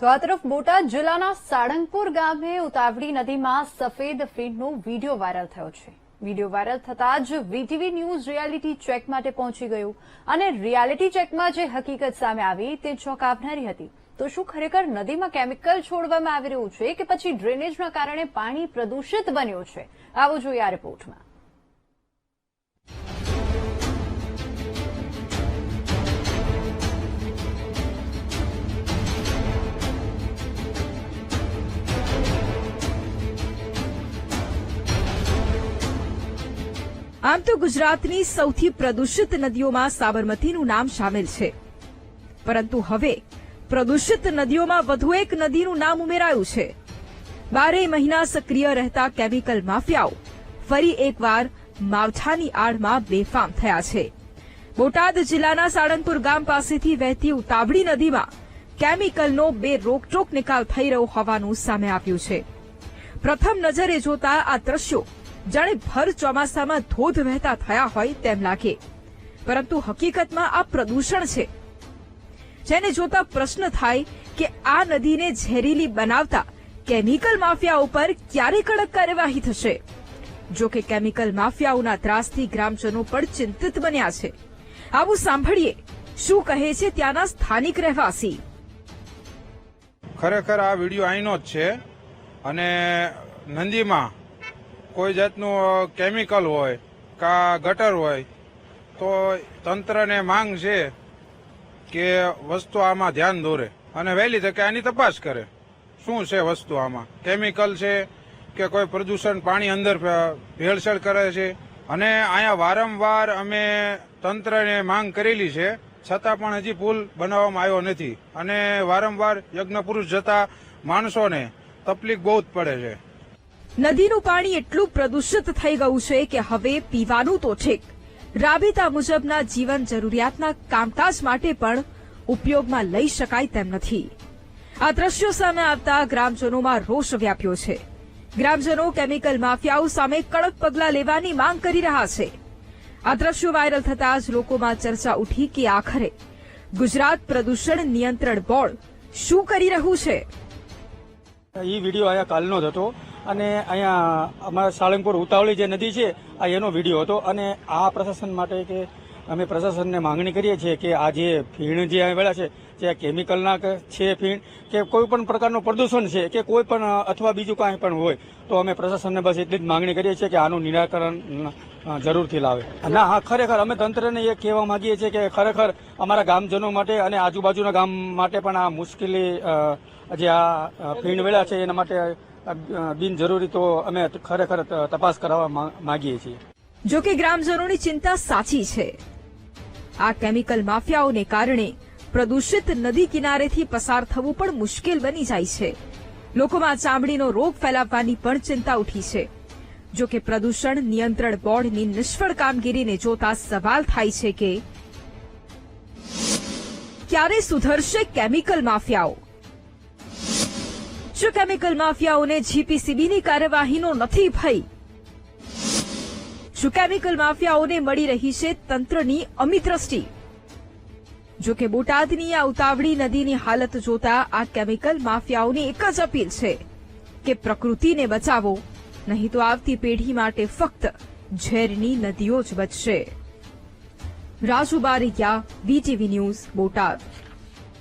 તો આ તરફ બોટાદ જિલ્લાના સાળંગપુર ગામે ઉતાવળી નદીમાં સફેદ ફીણનો વીડિયો વાયરલ થયો છે. વીડિયો વાયરલ થતાં જ વીટીવી ન્યૂઝ રિયાલિટી ચેક માટે પહોંચી ગયું અને રિયાલિટી ચેકમાં જે હકીકત સામે આવી તે ચોંકાવનારી હતી. તો શું ખરેખર નદીમાં કેમિકલ છોડવામાં આવી રહ્યું છે કે પછી ડ્રેનેજના કારણે પાણી પ્રદૂષિત બન્યું છે? આવું જોઈએ આ રિપોર્ટમાં. આમ તો ગુજરાતની સૌથી પ્રદૂષિત નદીઓમાં સાબરમતીનું નામ સામેલ છે. પરંતુ હવે પ્રદૂષિત નદીઓમાં વધુ એક નદીનું નામ ઉમેરાયું છે. બારે મહિના સક્રિય રહેતા કેમિકલ માફિયાઓ ફરી એકવાર માવઠાની આડમાં બેફામ થયા છે. બોટાદ જિલ્લાના સાળંગપુર ગામ પાસેથી વહેતી ઉતાવળી નદીમાં કેમિકલનો બે રોકટોક નિકાલ થઈ રહ્યો હોવાનું સામે આવ્યું છે. પ્રથમ નજરે જોતા આ દ્રશ્યો જાણે ભર ચોમાસામાં ધોધ વહેતા થયા હોય તેમ લાગે. પરંતુ હકીકતમાં આ પ્રદૂષણ છે. જેને જોતા પ્રશ્ન થાય કે આ નદીને ઝેરીલી બનાવતા કેમિકલ માફિયા ઉપર ક્યારે કડક કાર્યવાહી થશે? જો કે કેમિકલ માફિયાઓના ત્રાસથી ગ્રામજનો પણ ચિંતિત બન્યા છે. આવું સાંભળીએ શું કહે છે ત્યાંના સ્થાનિક રહેવાસી. ખરેખર આ વીડિયો અહીંનો જ છે અને નંદીમાં કોઈ જાતનું કેમિકલ હોય કા ગટર હોય, તો તંત્રને માંગ છે કે વસ્તુ આમાં ધ્યાન દોરે અને વહેલી તકે આની તપાસ કરે. શું છે વસ્તુ આમાં? કેમિકલ છે કે કોઈ પ્રદૂષણ પાણી અંદર ભેળસેળ કરે છે? અને અહીંયા વારંવાર અમે તંત્રને માંગ કરેલી છે, છતાં પણ હજી પુલ બનાવવામાં આવ્યો નથી. અને વારંવાર યજ્ઞ પુરુષ જતા માણસોને તકલીફ બહુ જ પડે છે. નદીનું પાણી એટલું પ્રદૂષિત થઈ ગયું છે કે હવે પીવાનું તો ઠીક. રાબેતા મુજબના જીવન જરૂરિયાતના કામકાજ માટે પણ ઉપયોગમાં લઈ શકાય તેમ નથી. આ દ્રશ્યો સામે આવતા ગ્રામજનોમાં રોષ વ્યાપ્યો છે. ગ્રામજનો કેમિકલ માફિયાઓ સામે કડક પગલાં લેવાની માંગ કરી રહ્યા છે. આ દ્રશ્યો વાયરલ થતાં જ લોકોમાં ચર્ચા ઉઠી કે આખરે ગુજરાત પ્રદૂષણ નિયંત્રણ બોર્ડ શું કરી રહ્યું છે? વીડિયો આયા કાલનો હતો. અને અહીંયા અમારા સાળંગપુર ઉતાવળી જે નદી છે, આ એનો વીડિયો હતો. અને આ પ્રશાસન માટે કે અમે પ્રશાસનને માંગણી કરીએ છીએ કે આ જે ફીણ જે આવેલા છે, જે કેમિકલના છે ફીણ, કે કોઈ પણ પ્રકારનું પ્રદૂષણ છે, કે કોઈ પણ, અથવા બીજું કાંઈ પણ હોય, તો અમે પ્રશાસનને બસ એટલી જ માંગણી કરીએ છીએ કે આનું નિરાકરણ જરૂરથી લાવે. ના, હા, ખરેખર અમે તંત્રને એ કહેવા માંગીએ છીએ કે ખરેખર અમારા ગામજનો માટે અને આજુબાજુના ગામ માટે પણ આ મુશ્કેલી જે આ ફીણ વેળા છે, એના માટે બિનજરૂરી તો અમે ખરેખર તપાસ કરાવવા માંગીએ છીએ. જો કે ગ્રામજનોની ચિંતા સાચી છે. આ કેમિકલ માફિયાઓને કારણે પ્રદૂષિત નદી કિનારેથી પસાર થવું પણ મુશ્કેલ બની જાય છે. લોકોમાં ચામડીનો રોગ ફેલાવવાની પણ ચિંતા ઉઠી છે. જો કે પ્રદૂષણ નિયંત્રણ બોર્ડની નિષ્ફળ કામગીરીને જોતા સવાલ થાય છે કે, ક્યારે સુધરશે કેમિકલ માફિયાઓ? શું કેમિકલ માફિયાઓને જીપીસીબીની કાર્યવાહીનો નથી ભય. શું કેમિકલ માફિયાઓને મળી રહી છે તંત્રની અમિત દ્રષ્ટિ જો બોટાદની આ ઉતાવળી નદીની હાલત જોતા આ કેમિકલ માફિયાઓની એક જ અપીલ છે કે પ્રકૃતિને બચાવો, નહીં તો આવતી પેઢી માટે ફક્ત ઝેરની નદીઓ જ બચશે. Raju Bariya VTV news, Botad.